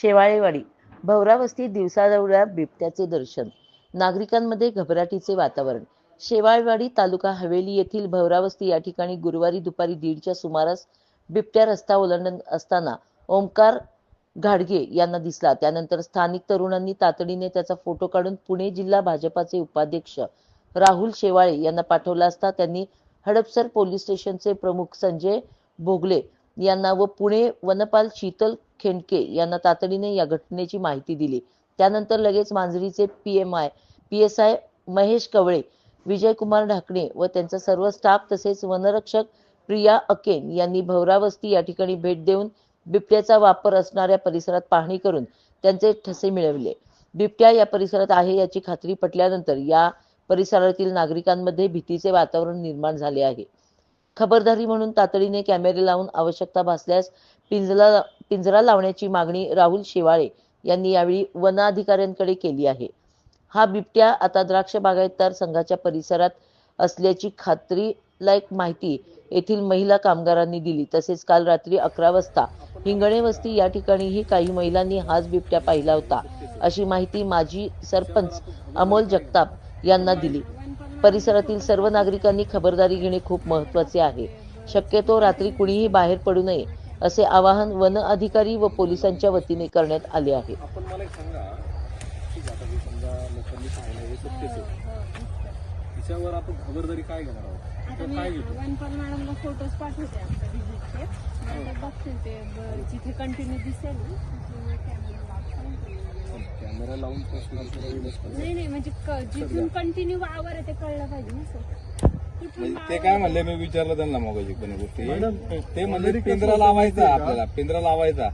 शेवाळेवाडी भवरावस्ती दिवसाजवळ्या बिबट्याचे दर्शन नागरिकांमध्ये घबराटीचे वातावरण. शेवाळवाडी तालुका हवेली येथील भवरावस्ती या ठिकाणी गुरुवारी दुपारी दीडच्या सुमारास बिबट्या रस्ता ओलांडत असताना ओंकार घाडगे यांना दिसला. त्यानंतर स्थानिक तरुणांनी तातडीने त्याचा फोटो काढून पुणे जिल्हा भाजपाचे उपाध्यक्ष राहुल शेवाळे यांना पाठवला असता त्यांनी हडपसर पोलीस स्टेशनचे प्रमुख संजय भोगले यांना व पुणे वनपाल शीतल खेंडके यांना तातडीने या घटनेची माहिती दिली. त्यानंतर लगेच मांजरीचे P M I P S I Mahesh Kawale Vijaykumar Dhakane व त्यांचा सर्व स्टाफ तसेच वनरक्षक प्रिया अकेन यांनी भवरावस्ती या ठिकाणी भेट देऊन बिबट्याचा वापर असणाऱ्या परिसरात पाहणी करून त्यांचे ठसे मिळवले. बिबट्या या परिसरात आहे याची खात्री पटल्यानंतर या परिसरातील नागरिकांमध्ये भीतीचे वातावरण निर्माण झाले आहे. खबरदारी म्हणून तातडीने कॅमेरे लावून आवश्यकता भासल्यास पिंजरा पिंजरा लावण्याची मागणी राहुल शेवाळे यांनी यावेळी वनाधिकाऱ्यांकडे केली आहे. हा बिबट्या आता द्राक्ष बागायतदार संघाच्या परिसरात असल्याची खात्रीलायक माहिती येथील महिला कामगारांनी दिली. तसेच काल रात्री अकरा वाजता हिंगणे वस्ती या ठिकाणीही काही महिलांनी हाच बिबट्या पाहिला होता अशी माहिती माजी सरपंच अमोल जगताप यांना दिली. परिसरातील सर्व नागरिकांनी खबरदारी घेणे खूप महत्त्वाचे आहे. शक्यतो रात्री कुणीही बाहेर पडू नये असे आवाहन वन अधिकारी व पोलिसांच्या वतीने करण्यात आले आहे. हे फोटोज पाठवते कॅमेरा लावून नाही नाही म्हणजे क- जिथून कंटिन्यू वावर आहे ते कळलं पाहिजे ना सर. कुठून म्हणजे ते काय म्हणले मी विचारलं त्यांना मग कोणी गोष्टी. ते म्हणले पिंजरा लावायचा आपल्याला पिंजरा लावायचा.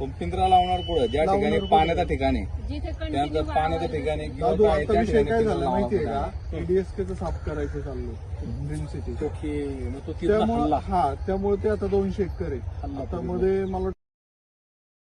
पण पिंजरा लावणार पुढे ज्या ठिकाणी पाण्याच्या ठिकाणी. जिथे कंटिन्यू त्यानंतर पाण्याच्या ठिकाणी किंवा दादू काय आता त्या विषय ठिकाणी काय पिंजरा झाला माहितीये का? लावायचा. ईडीएसकेचं साफ करायचं ड्रीम सिटी त्यामुळे हा त्यामुळे ते आता दोनशे एकर आहे. आता मध्ये मला